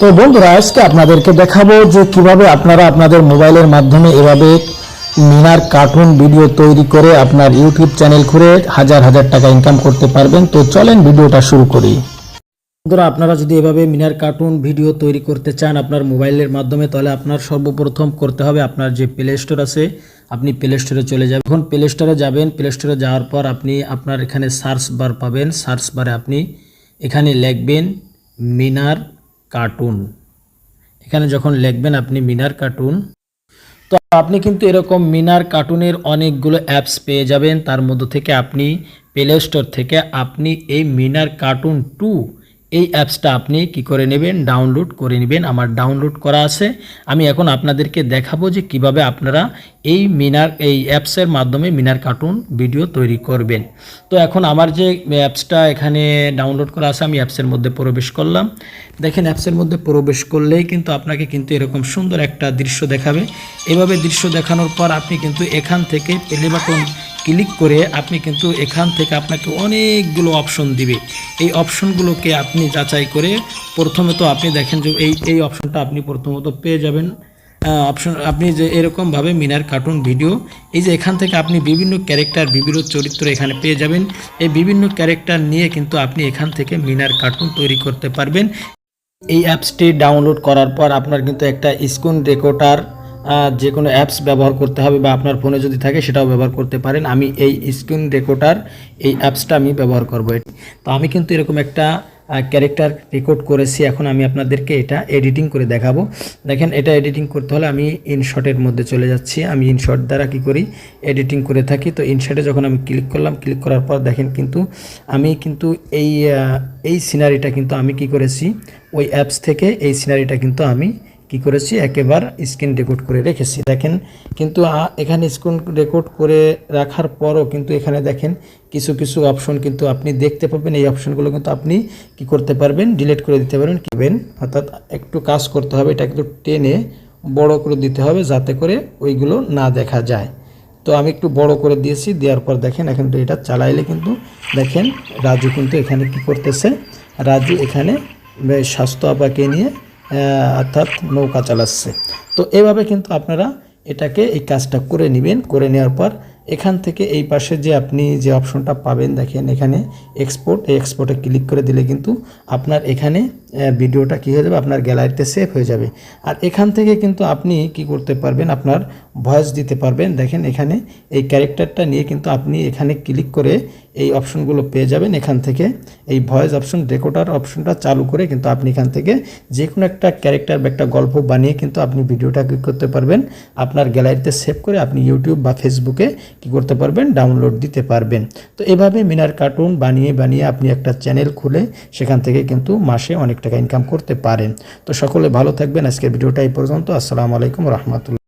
তো বন্ধুরা, আজকে আপনাদেরকে দেখাবো যে কীভাবে আপনারা আপনাদের মোবাইলের মাধ্যমে এভাবে মিনার কার্টুন ভিডিও তৈরি করে আপনার ইউটিউব চ্যানেল খুলে হাজার হাজার টাকা ইনকাম করতে পারবেন। তো চলেন ভিডিওটা শুরু করি। বন্ধুরা, আপনারা যদি এভাবে মিনার কার্টুন ভিডিও তৈরি করতে চান আপনার মোবাইলের মাধ্যমে, তাহলে আপনার সর্বপ্রথম করতে হবে আপনার যে প্লে স্টোর আছে, আপনি প্লে স্টোরে চলে যাবেন। এখন প্লে স্টোরে যাবেন প্লে স্টোরে যাওয়ার পর আপনি আপনার এখানে সার্চ বার পাবেন। সার্চ বারে আপনি এখানে লিখবেন মিনার কার্টুন এখানে যখন লিখবেন আপনি মিনার কার্টুন তো আপনি কিন্তু এরকম মিনার কার্টুনের অনেকগুলো অ্যাপস পেয়ে যাবেন। তার মধ্যে থেকে আপনি প্লে স্টোর থেকে আপনি এই মিনার কার্টুন টু এই অ্যাপসটা আপনি কি করে নেবেন? ডাউনলোড করে নেবেন। আমার ডাউনলোড করা আছে। আমি এখন আপনাদেরকে দেখাবো যে কীভাবে আপনারা এই মিনার, এই অ্যাপসের মাধ্যমে মিনার কার্টুন ভিডিও তৈরি করবেন। তো এখন আমার যে অ্যাপসটা এখানে ডাউনলোড করা আছে, আমি অ্যাপসের মধ্যে প্রবেশ করলাম। দেখেন, অ্যাপসের মধ্যে প্রবেশ করলেই কিন্তু আপনাকে কিন্তু এরকম সুন্দর একটা দৃশ্য দেখাবে। এভাবে দৃশ্য দেখানোর পর আপনি কিন্তু এখান থেকে প্লে বাটন ক্লিক করে আপনি কিন্তু এখান থেকে আপনাকে অনেকগুলো অপশন দিবে। এই অপশনগুলোকে আপনি যাচাই করে প্রথমে তো আপনি দেখেন যে এই এই অপশনটা আপনি প্রথমত পেয়ে যাবেন। অপশন আপনি যে এরকমভাবে মিনার কার্টুন ভিডিও এই যে এখান থেকে আপনি বিভিন্ন ক্যারেক্টার বিভিন্ন চরিত্র এখানে পেয়ে যাবেন। এই বিভিন্ন ক্যারেক্টার নিয়ে কিন্তু আপনি এখান থেকে মিনার কার্টুন তৈরি করতে পারবেন। এই অ্যাপসটি ডাউনলোড করার পর আপনার কিন্তু একটা স্ক্রিন রেকর্ডার যে কোনো অ্যাপস ব্যবহার করতে হবে বা আপনার ফোনে যদি থাকে সেটাও ব্যবহার করতে পারেন। আমি এই স্ক্রিন রেকর্ডার এই অ্যাপসটা আমি ব্যবহার করব এটি। তো আমি কিন্তু এরকম একটা ক্যারেক্টার রেকর্ড করেছি। এখন আমি আপনাদেরকে এটা এডিটিং করে দেখাবো। দেখেন, এটা এডিটিং করতে হলে আমি ইনশটের মধ্যে চলে যাচ্ছি। আমি ইনশট দ্বারা কি করি? এডিটিং করে থাকি। তো ইনশটে যখন আমি ক্লিক করলাম ক্লিক করার পর দেখেন কিন্তু আমি কিন্তু এই এই সিনারিটা কিন্তু আমি কি করেছি? ওই অ্যাপস থেকে এই সিনারিটা কিন্তু আমি কি করেছি? একেবারে স্ক্রিন রেকর্ড করে রেখেছি। দেখেন, কিন্তু এখানে স্ক্রিন রেকর্ড করে রাখার পরও কিন্তু এখানে দেখেন, কিছু কিছু অপশন কিন্তু আপনি দেখতে পাবেন। এই অপশনগুলো কিন্তু আপনি কি করতে পারবেন? ডিলিট করে দিতে পারবেন কিবেন অর্থাৎ একটু কাজ করতে হবে, এটা কিন্তু টেনে বড় করে দিতে হবে যাতে করে ওইগুলো না দেখা যায়। তো আমি একটু বড় করে দিয়েছি, দেওয়ার পর দেখেন, এখন তো এটা চালাইলে কিন্তু দেখেন, রাজু কিন্তু এখানে কি করতেছে? রাজু এখানে স্বাস্থ্য আপাকে নিয়ে অর্থাৎ নৌকা চালাচ্ছে। তো এভাবে কিন্তু আপনারা এটাকে এই কাজটা করে নেবেন, করে নেওয়ার পর এখান থেকে এই পাশে যে আপনি যে অপশনটা পাবেন, দেখেন এখানে এক্সপোর্ট এই এক্সপোর্টে ক্লিক করে দিলে কিন্তু আপনার এখানে ভিডিওটা কী হয়ে যাবে? আপনার গ্যালারিতে সেভ হয়ে যাবে। আর এখান থেকে কিন্তু আপনি কি করতে পারবেন? আপনার ভয়েস দিতে পারবেন। দেখেন এখানে এই ক্যারেক্টারটা নিয়ে কিন্তু আপনি এখানে ক্লিক করে এই অপশনগুলো পেয়ে যাবেন। এখান থেকে এই ভয়েস অপশন রেকর্ডার অপশনটা চালু করে কিন্তু আপনি এখান থেকে যে কোনো একটা ক্যারেক্টার বা একটা গল্প বানিয়ে কিন্তু আপনি ভিডিওটা ক্লিক করতে পারবেন। আপনার গ্যালারিতে সেভ করে আপনি ইউটিউব বা ফেসবুকে কি করতে পারবেন? ডাউনলোড দিতে পারবেন। তো এভাবে মিনার কার্টুন বানিয়ে বানিয়ে আপনি একটা চ্যানেল খুলে সেখান থেকে কিন্তু মাসে অনেক টাকা ইনকাম করতে পারেন। তো সকলে ভালো থাকবেন। আজকের ভিডিওটা এই পর্যন্ত। আসসালামু আলাইকুম রহমতুল্লাহ।